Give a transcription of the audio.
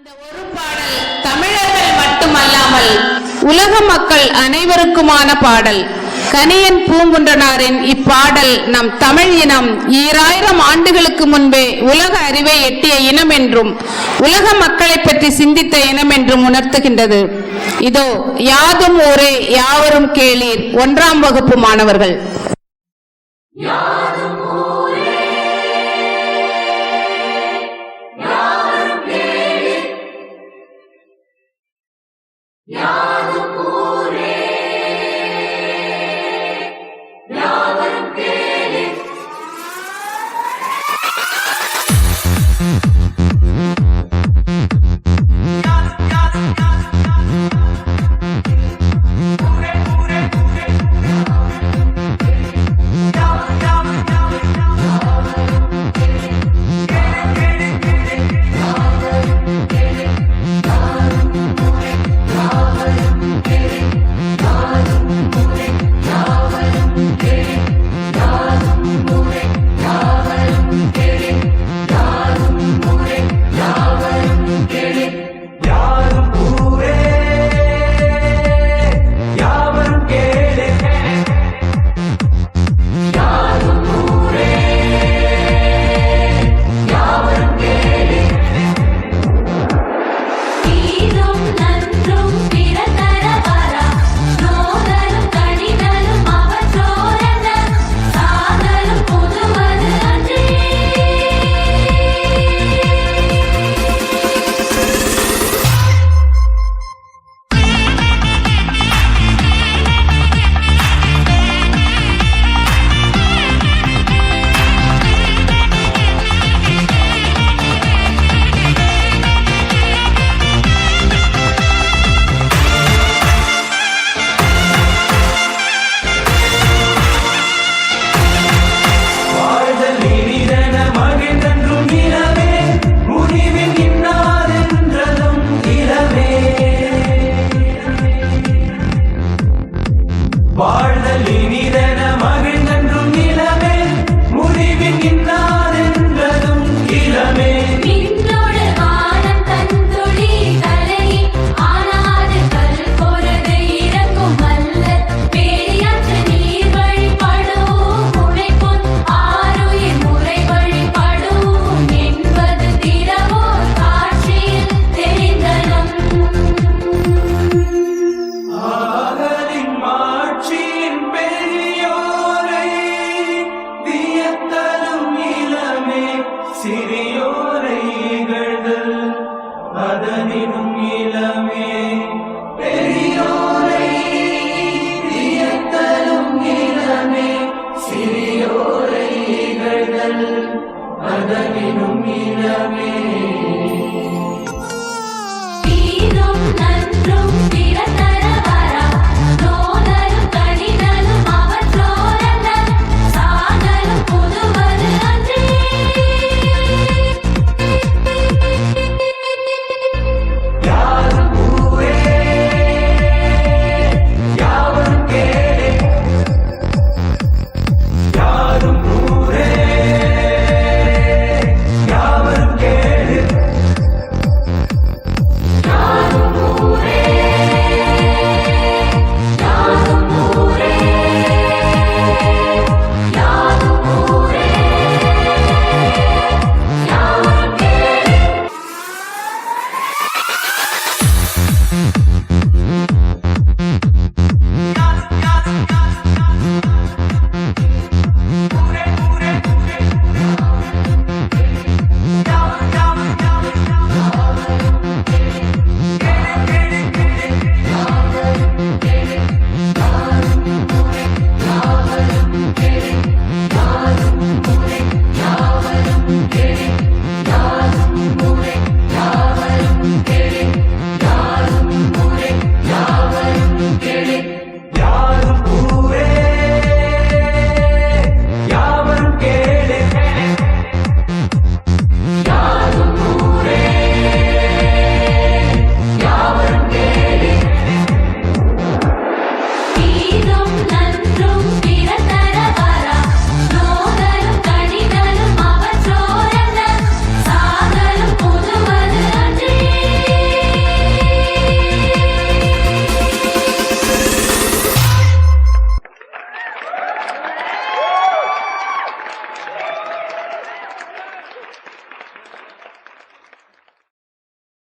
இந்த ஒரு பாடல் தமிழர்கள் மட்டுமல்லாமல் உலக மக்கள் அனைவருக்குமான பாடல். கனியன் பூங்குன்றனாரின் இப்பாடல் நம் தமிழ் இனம் ஈராயிரம் ஆண்டுகளுக்கு முன்பே உலக அறிவை எட்டிய இனம் என்றும் உலக மக்களைப் பற்றி சிந்தித்த இனம் என்றும் உணர்த்துகின்றது. இதோ யாதும் ஊரே யாவரும் கேளீர். ஒன்றாம் வகுப்பு மாணவர்கள். day. Siri.